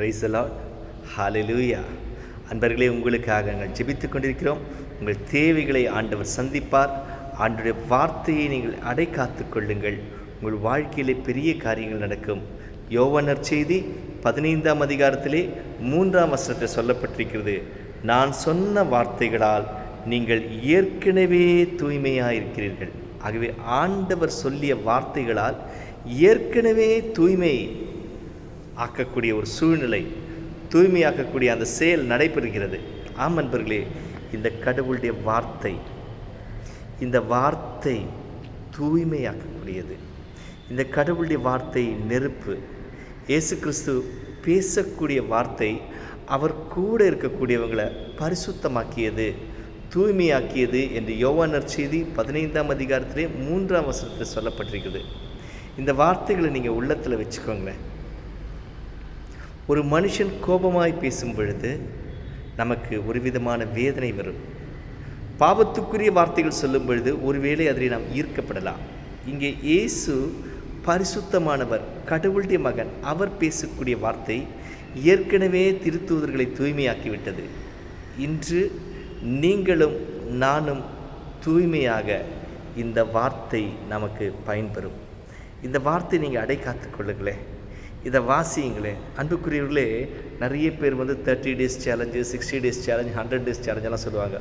ரைசலாட் hallelujah அன்பர்களே உங்களுக்காக நாங்கள் ஜெபித்து கொண்டிருக்கிறோம். உங்கள் தேவைகளை ஆண்டவர் சந்திப்பார். ஆண்டுடைய வார்த்தையை நீங்கள் அடை காத்து கொள்ளுங்கள். உங்கள் வாழ்க்கையிலே பெரிய காரியங்கள் நடக்கும். யோவனர் செய்தி பதினைந்தாம் அதிகாரத்திலே மூன்றாம் வசனத்தில் சொல்லப்பட்டிருக்கிறது. நான் சொன்ன வார்த்தைகளால் நீங்கள் ஏற்கனவே தூய்மையாயிருக்கிறீர்கள். ஆகவே ஆண்டவர் சொல்லிய வார்த்தைகளால் ஏற்கனவே தூய்மை ஆக்கக்கூடிய ஒரு சூழ்நிலை தூய்மையாக்கக்கூடிய அந்த செயல் நடைபெறுகிறது. ஆம் அன்பர்களே இந்த கடவுளுடைய வார்த்தை இந்த வார்த்தை தூய்மையாக்கக்கூடியது. இந்த கடவுளுடைய வார்த்தை நெருப்பு. இயேசு கிறிஸ்து பேசக்கூடிய வார்த்தை அவர் கூட இருக்கக்கூடியவங்களை பரிசுத்தமாக்கியது தூய்மையாக்கியது என்று யோவானர் செய்தி பதினைந்தாம் அதிகாரத்திலே மூன்றாம் வசனத்தில் சொல்லப்பட்டிருக்குது இந்த வார்த்தைகளை நீங்கள் உள்ளத்தில் வச்சுக்கோங்களேன். ஒரு மனுஷன் கோபமாய் பேசும் பொழுது நமக்கு ஒரு விதமான வேதனை வரும். பாவத்துக்குரிய வார்த்தைகள் சொல்லும் பொழுது ஒருவேளை அதில் நாம் ஈர்க்கப்படலாம். இங்கே இயேசு பரிசுத்தமானவர் கடவுளுடைய மகன் அவர் பேசக்கூடிய வார்த்தை ஏற்கனவே திருத்தூதர்களை தூய்மையாக்கிவிட்டது. இன்று நீங்களும் நானும் தூய்மையாக இந்த வார்த்தை நமக்கு பயன்பெறும். இந்த வார்த்தை நீங்கள் அடை காத்துக் கொள்ளுங்களேன். இதை வாசியுங்களேன் அன்புக்குரியவர்களே நிறைய பேர் வந்து thirty days challenge sixty days challenge hundred days சேலஞ்செல்லாம் சொல்லுவாங்க.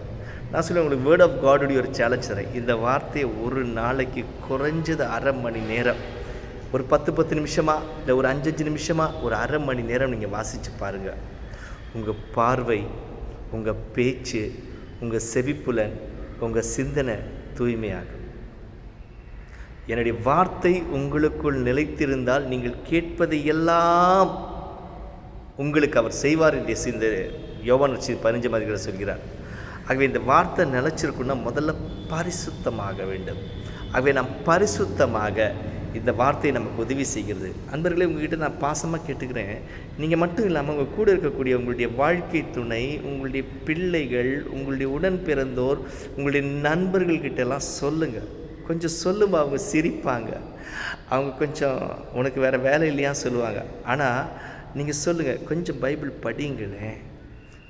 நான் சொல்லுவேன் உங்களுக்கு வேர்ட் ஆஃப் காடுடைய ஒரு சேலஞ்ச் தரேன். இந்த வார்த்தையை ஒரு நாளைக்கு குறைஞ்சது அரை மணி நேரம். ஒரு பத்து பத்து நிமிஷமா இல்லை ஒரு அஞ்சஞ்சு நிமிஷமா ஒரு அரை மணி நேரம் நீங்கள் வாசித்து பாருங்கள் உங்கள் பார்வை உங்கள் பேச்சு உங்கள் செவிப்புலன் உங்கள் சிந்தனை தூய்மையாகும். என்னுடைய வார்த்தை உங்களுக்குள் நிலைத்திருந்தால் நீங்கள் கேட்பதை எல்லாம் உங்களுக்கு அவர் செய்வார் என்று இந்த யோவான் வச்சு பதினஞ்சு மாதிரி சொல்கிறார். ஆகவே இந்த வார்த்தை நிலச்சிருக்குன்னா முதல்ல பரிசுத்தமாக வேண்டும். ஆகவே நாம் பரிசுத்தமாக இந்த வார்த்தை நமக்கு உதவி செய்கிறது. அன்பர்களே உங்ககிட்ட நான் பாசமாக கேட்டுக்கிறேன். நீங்கள் மட்டும் இல்லாமல் உங்கள் கூட இருக்கக்கூடிய உங்களுடைய வாழ்க்கை துணை உங்களுடைய பிள்ளைகள் உங்களுடைய உடன் பிறந்தோர் உங்களுடைய நண்பர்கள்கிட்ட எல்லாம் சொல்லுங்கள் கொஞ்சம் சொல்லும்போது அவங்க சிரிப்பாங்க. அவங்க கொஞ்சம் உனக்கு வேறு வேலை இல்லையா சொல்லுவாங்க. ஆனால் நீங்கள் சொல்லுங்கள் கொஞ்சம் பைபிள் படியுங்களேன்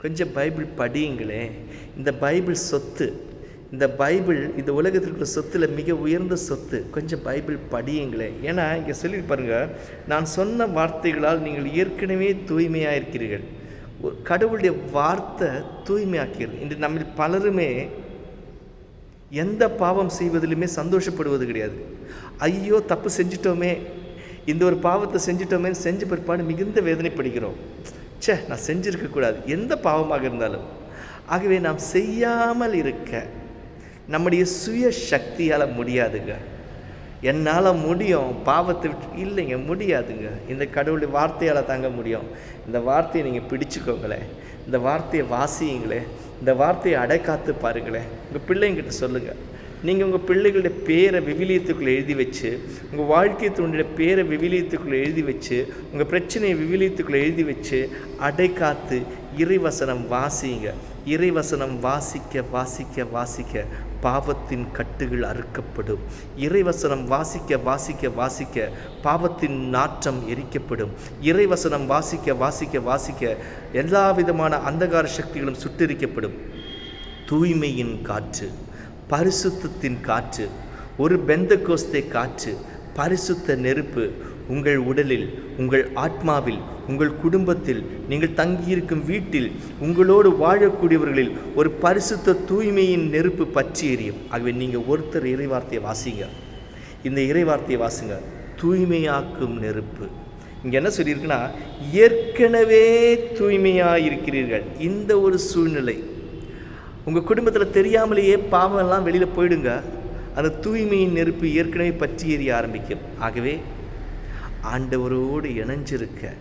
கொஞ்சம் பைபிள் படியுங்களேன் இந்த பைபிள் சொத்து இந்த பைபிள் இந்த உலகத்தில் இருக்கிற சொத்தில் மிக உயர்ந்த சொத்து கொஞ்சம் பைபிள் படியுங்களேன் ஏன்னா இங்கே சொல்லி பாருங்கள் நான் சொன்ன வார்த்தைகளால் நீங்கள் ஏற்கனவே தூய்மையாக இருக்கிறீர்கள் ஒரு கடவுளுடைய வார்த்தை தூய்மையாக்கிறது இன்று நம்ம பலருமே எந்த பாவம் செய்வதிலுமே சந்தோஷப்படுவது கிடையாது. ஐயோ தப்பு செஞ்சிட்டோமே. இந்த ஒரு பாவத்தை செஞ்சிட்டோமே செஞ்ச பிற்பாடு மிகுந்த வேதனைப்படுகிறோம். ச்சே நான் செஞ்சிருக்கக்கூடாது எந்த பாவமாக இருந்தாலும். ஆகவே நாம் செய்யாமல் இருக்க நம்முடைய சுய சக்தியால் முடியாதுங்க. என்னால் முடியும். பாவத்தை விட்டு இல்லைங்க முடியாதுங்க. இந்த கடவுளுடைய வார்த்தையால் தாங்க முடியும். இந்த வார்த்தையை நீங்கள் பிடிச்சுக்கோங்களேன் இந்த வார்த்தையை வாசியுங்களேன் இந்த வார்த்தையை அடைக்காத்து பாருங்களேன் உங்கள் பிள்ளைங்கிட்ட சொல்லுங்கள் நீங்கள் உங்கள் பிள்ளைகளுடைய பேரை விவிலியத்துக்குள்ளே எழுதி வச்சு உங்கள் வாழ்க்கை தோன்றிய பேரை விவிலியத்துக்குள்ளே எழுதி வச்சு உங்கள் பிரச்சனையை விவிலியத்துக்குள்ளே எழுதி வச்சு அடைக்காத்து இறைவசனம் வாசிங்க. இறைவசனம் வாசிக்க வாசிக்க வாசிக்க பாவத்தின் கட்டுகள் அறுக்கப்படும். இறைவசனம் வாசிக்க வாசிக்க வாசிக்க பாவத்தின் நாற்றம் எரிக்கப்படும். இறைவசனம் வாசிக்க வாசிக்க வாசிக்க எல்லா விதமான அந்தகார சக்திகளும் சுட்டெரிக்கப்படும். தூய்மையின் காற்று. பரிசுத்தத்தின் காற்று ஒரு பெந்த கோஸ்தே காற்று பரிசுத்த நெருப்பு உங்கள் உடலில் உங்கள் ஆத்மாவில் உங்கள் குடும்பத்தில் நீங்கள் தங்கியிருக்கும் வீட்டில் உங்களோடு வாழக்கூடியவர்களில் ஒரு பரிசுத்த தூய்மையின் நெருப்பு பற்றி எரியும். ஆகவே நீங்கள் ஒருத்தர் இறைவார்த்தையை வாசிங்க. இந்த இறைவார்த்தையை வாசுங்க. தூய்மையாக்கும் நெருப்பு. இங்கே என்ன சொல்லியிருக்குன்னா ஏற்கனவே தூய்மையாக இருக்கிறீர்கள் இந்த ஒரு சூழ்நிலை உங்கள் குடும்பத்தில் தெரியாமலேயே பாவம்லாம் வெளியில் போயிடுங்க. அந்த தூய்மையின் நெருப்பு ஏற்கனவே பற்றி எறிய ஆரம்பிக்கும். ஆகவே ஆண்டவரோடு இணைஞ்சிருக்க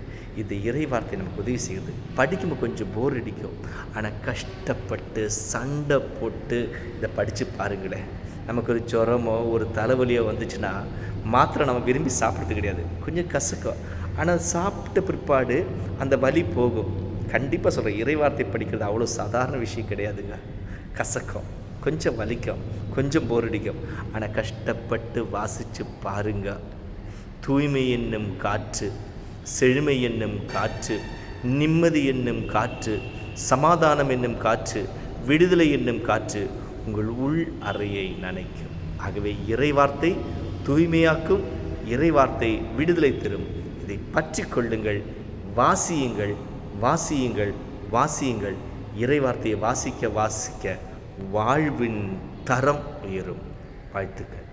இந்த இறை வார்த்தை நமக்கு உதவி செய்யுது. படிக்கும்போது கொஞ்சம் போர் அடிக்கும். ஆனால் கஷ்டப்பட்டு சண்டை போட்டு இதை படித்து பாருங்களேன். நமக்கு ஒரு ஜுரமோ ஒரு தலைவலியோ வந்துச்சுன்னா மாத்திரை நம்ம விரும்பி சாப்பிட்றது கிடையாது. கொஞ்சம் கசக்கும். ஆனால் சாப்பிட்ட பிற்பாடு அந்த வலி போகும். கண்டிப்பாக சொல்கிறேன் இறைவார்த்தை படிக்கிறது அவ்வளோ சாதாரண விஷயம் கிடையாதுங்க. கசக்கும். கொஞ்சம் வலிக்கும் கொஞ்சம் போர் அடிக்கும். ஆனால் கஷ்டப்பட்டு வாசித்து பாருங்க. தூய்மை என்னும் காற்று செழுமை என்னும் காற்று நிம்மதி என்னும் காற்று சமாதானம் என்னும் காற்று விடுதலை என்னும் காற்று உங்கள் உள் அறையை நனைக்கும். ஆகவே இறைவார்த்தை தூய்மையாக்கும் இறைவார்த்தை விடுதலை தரும். இதை பற்றி கொள்ளுங்கள் வாசியுங்கள் வாசியுங்கள் வாசியுங்கள். இறைவார்த்தையை வாசிக்க வாசிக்க வாழ்வின் தரம் உயரும். வாழ்த்துக்கள்.